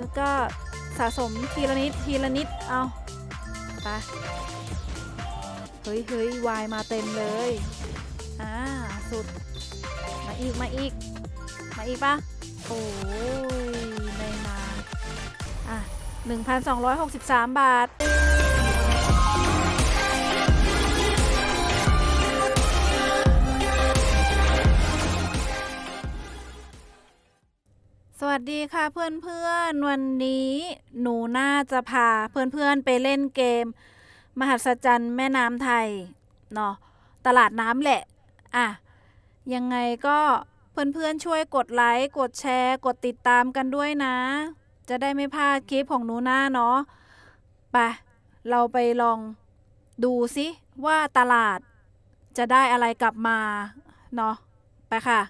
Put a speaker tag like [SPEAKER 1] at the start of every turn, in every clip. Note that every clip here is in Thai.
[SPEAKER 1] แล้วก็สะสมทีละนิดทีละนิด เอาไปเฮ้ยเฮ้ยวายมาเต็มเลย อ่า สุด มาอีก มาอีก มาอีกปะโอ้ยไม่มา อะ 1,263 บาท สดีค่ะเพื่อนๆ วันนี้หนูน่าจะพาเพื่อนๆไปเล่นเกม มหัศจรรย์แม่น้ำไทยเนาะตลาดน้ำแหละ อะ ยังไงก็เพื่อนๆช่วยกดไลค์ กดแชร์ กดติดตามกันด้วยนะ จะได้ไม่พลาดคลิปของหนูน่าเนาะไปเราไปลองดูซิว่าตลาดจะได้อะไรกลับมาเนาะไปค่ะ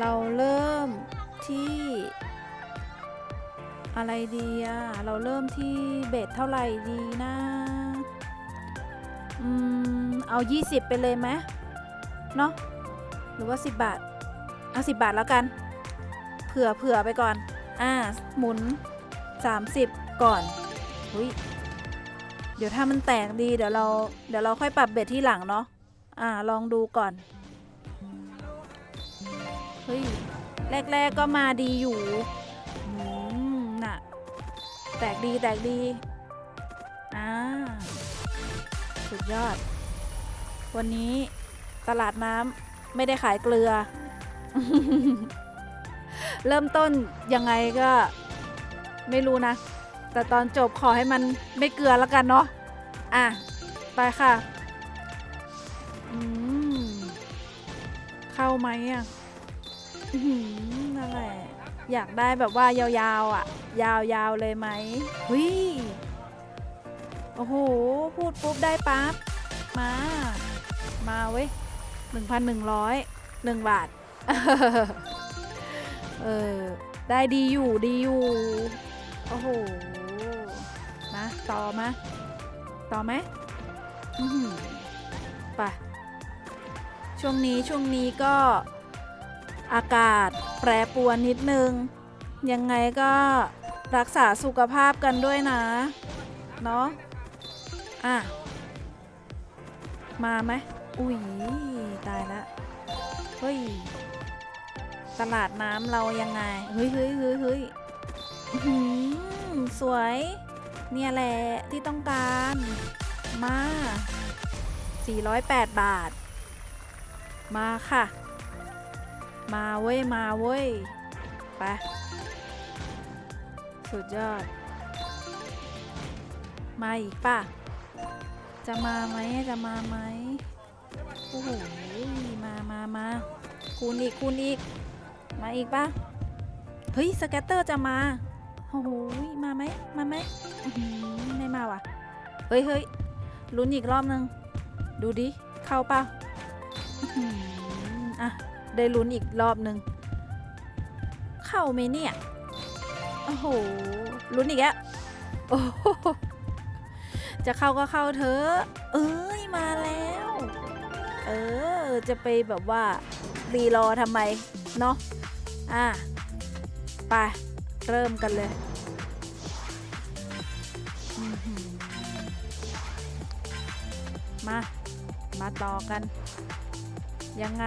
[SPEAKER 1] เราเริ่มที่ อะไรดีอะเราเริ่มที่เบ็ดเท่าไหร่ดีนะอืมเอา 20 ไปเลยไหมเนาะหรือว่า 10 บาท เอา 10 บาทแล้วกัน เผื่อเผื่อไปก่อน อ่า หมุน 30 ก่อนหุยเดี๋ยวถ้ามันแตกดี เดี๋ยวเรา เดี๋ยวเราค่อยปรับเบ็ดที่หลังเนาะ อ่า ลองดูก่อน เฮ้ย แรก ๆ ก็มาดีอยู่น่ะ แตกดีแตกดี อ่า สุดยอด วันนี้ตลาดน้ำไม่ได้ขายเกลือ เริ่มต้นยังไงก็ไม่รู้นะ แต่ตอนจบขอให้มันไม่เกลือแล้วกันเนาะ อะ ไปค่ะ อืม เข้าไหมอะ นั่นแหละ อยากได้แบบว่ายาวๆอะ ยาวๆเลยไหมเฮ้ยโอ้โห พูดปุ๊บได้ปั๊บ มา มาเว้ยหนึ่งพันหนึ่งร้อยหนึ่งบาท เออ ได้ดีอยู่ดีอยู่ โอ้โห มา ต่อมา ต่อไหมไปช่วงนี้ช่วงนี้ก็ อากาศแปรปรวนนิดนึง ยังไงก็รักษาสุขภาพกันด้วยนะ เนาะอะ มาไหมอุ้ยตายละเฮ้ย ตลาดน้ำเรายังไง เฮ้ยเฮ้ยเฮ้ยเฮ้ยสวย เนี่ยแหละที่ต้องการ มา 408 บาท มาค่ะ มาเว้ย มาเว้ย ไป สุดยอด มาอีกป่ะ จะมาไหมจะมาไหมโอ้โหมามามาคูณอีกคูณอีก มาอีกป่ะ เฮ้ย สแกตเตอร์จะมา โอ้โห มาไหมมาไหมไม่มาว่ะ เฮ้ยเฮ้ยลุ้นอีกรอบนึง ดูดิ เข้าเปล่าอะ ได้ลุ้นอีกรอบนึง เข้าไหมเนี่ย โอ้โห ลุ้นอีกแล้วโอ้โหจะเข้าก็เข้าเถอะ เอ้ย มาแล้ว เออ จะไปแบบว่ารีรอทำไม เนาะอะ ไป เริ่มกันเลย มา มาต่อกัน ยังไง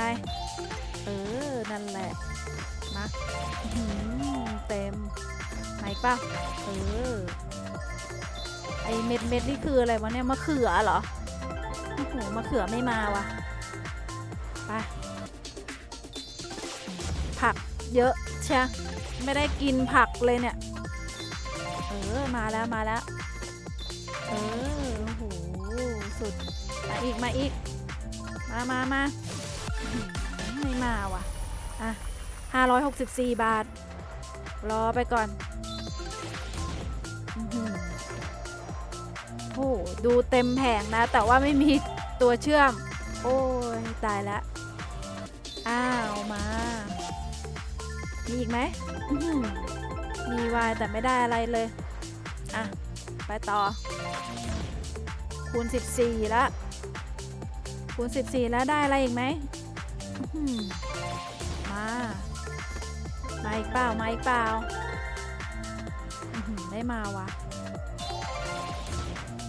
[SPEAKER 1] เออ นั่นแหละมาอื้อหือเต็มไหนป่ะเออ ไอเม็ดเม็ดนี่คืออะไรวะเนี่ยมะเขือเหรอโอ้โหมะเขือไม่มาวะไปผักเยอะเชียไม่ได้กินผักเลยเนี่ย เออ มาแล้วมาแล้ว เออ โอ้โห สุด มาอีกมาอีก มามามา ไม่มาว่ะ อะ564บาท รอไปก่อนโอ้โหดูเต็มแผงนะ แต่ว่าไม่มีตัวเชื่อม โอ้ย ตายแล้วอ้าวมา มีอีกไหมมีวายแต่ไม่ได้อะไรเลย อะ ไปต่อ คูณ 14 แล้วคูณ 14 แล้วได้อะไรอีกไหม มา มาอีกเปล่า มาอีกเปล่า ได้มาวะ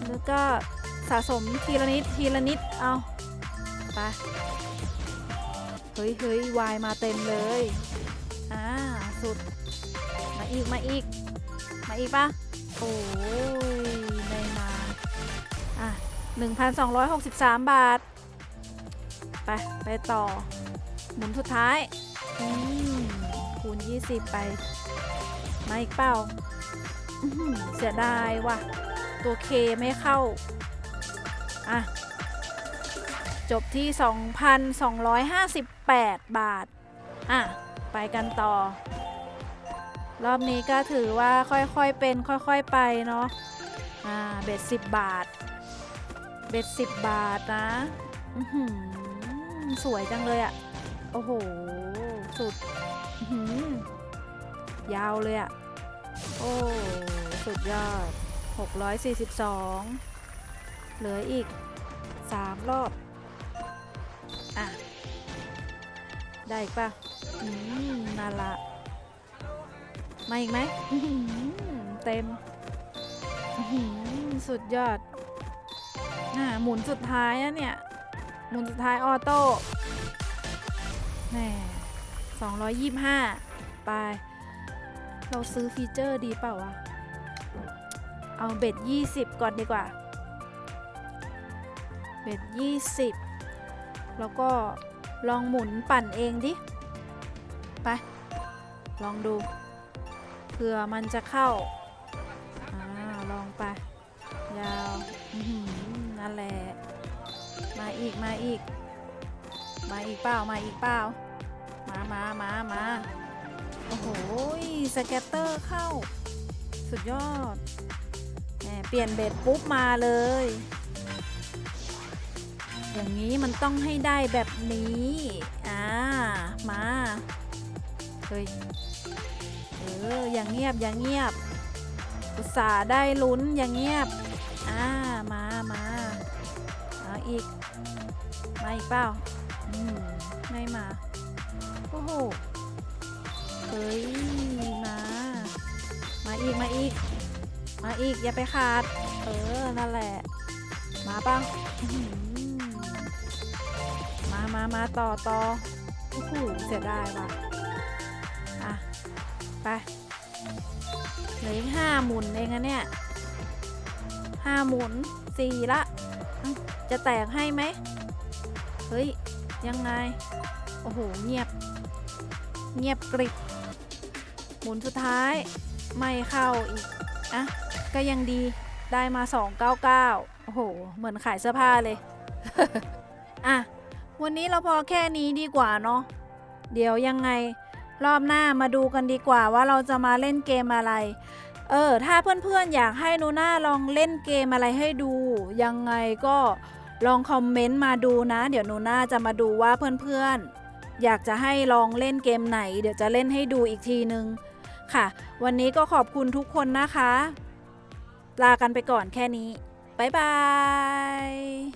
[SPEAKER 1] แล้วก็สะสมทีละนิด ทีละนิด เอาไป เฮ้ยเฮ้ยวายมาเต็มเลย อ่า สุด มาอีก มาอีก มาอีกปะโอ้ยไม่มา อะ 1,263 บาท ไป ไปต่อ หมุนสุดท้าย อืมคูณ 20 ไป มาอีกเปล่าอื้อหือเสียดายว่ะ ตัวเคไม่เข้า อะ จบที่ 2,258 บาท อะ ไปกันต่อ รอบนี้ก็ถือว่าค่อยๆเป็นค่อยๆไปเนาะ อ่า เบ็ด10 บาท เบ็ด10 บาทนะอื้อหือสวยจังเลยอะ โอ้โห สุดยาวเลยอะโอ้ สุดยอด 642 เหลืออีก 3 รอบ อะ ได้อีกปะอืมนั่นละ มาอีกไหม เต็ม สุดยอด อ่าหมุนสุดท้ายอะเนี่ย หมุนสุดท้ายออโต้ แหมสองร้อยยี่ห้าไป เราซื้อฟีเจอร์ดีเปล่าวะ เอาเบ็ดยี่สิบก่อนดีกว่า เบ็ดยี่สิบแล้วก็ลองหมุนปั่นเองดิ ไป ลองดู เผื่อมันจะเข้า อ่า ลองไป ยาวนั่นแหละ มาอีก มาอีก มาอีกเปล่ามาอีกเปล่ามามามามาโอ้โหสแกตเตอร์เข้า สุดยอดเปลี่ยนเบ็ดปุ๊บมาเลย อย่างนี้มันต้องให้ได้แบบนี้ อ่า มา เฮ้ย เออ อย่างเงียบ อย่างเงียบ อุตส่าห์ได้ลุ้น อย่างเงียบ อ่า มามาเอาอีก มาอีกเปล่า ไม่มา โอ้โห เฮ้ย มา มาอีก มาอีก มาอีก อย่าไปขาด เออ นั่นแหละ มาเปล่าอื้อหือมามามาต่อต่อโอ้โหเสียดายว่ะ อะ ไป เหลืออีกห้าหมุนเองอะเนี่ยห้าหมุนสี่ละอื้อจะแตกให้ไหม เฮ้ย ยังไง โอ้โห เงียบ เงียบกริบ หมุนสุดท้าย ไม่เข้าอีก อะ ก็ยังดี ได้มา 299 โอ้โห เหมือนขายเสื้อผ้าเลย อะ วันนี้เราพอแค่นี้ดีกว่าเนาะ เดี๋ยวยังไง รอบหน้ามาดูกันดีกว่าว่าเราจะมาเล่นเกมอะไร เออ ถ้าเพื่อนๆ อยากให้นูน่าลองเล่นเกมอะไรให้ดู ยังไงก็ ลองคอมเมนต์มาดูนะ เดี๋ยวหนูน่าจะมาดูว่าเพื่อนๆ อยากจะให้ลองเล่นเกมไหน เดี๋ยวจะเล่นให้ดูอีกทีนึง ค่ะ วันนี้ก็ขอบคุณทุกคนนะคะ ลากันไปก่อนแค่นี้ บ๊ายบาย